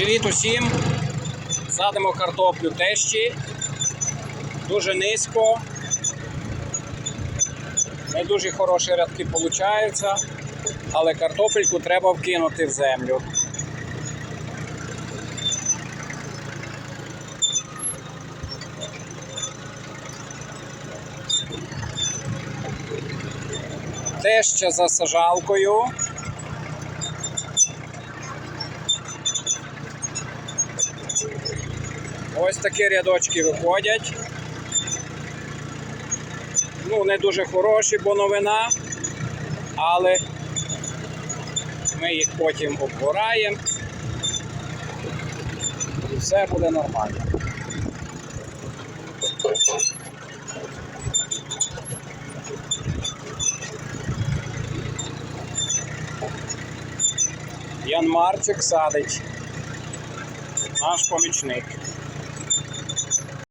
Привіт усім! Садимо картоплю тещі. Дуже низько. Не дуже хороші рядки получаються, але картопельку треба вкинути в землю. Теща за сажалкою. Ось такі рядочки виходять. Ну, не дуже хороші, бо новина, але ми їх потім обгораємо. І все буде нормально. Ян Марчик садить. Наш помічник.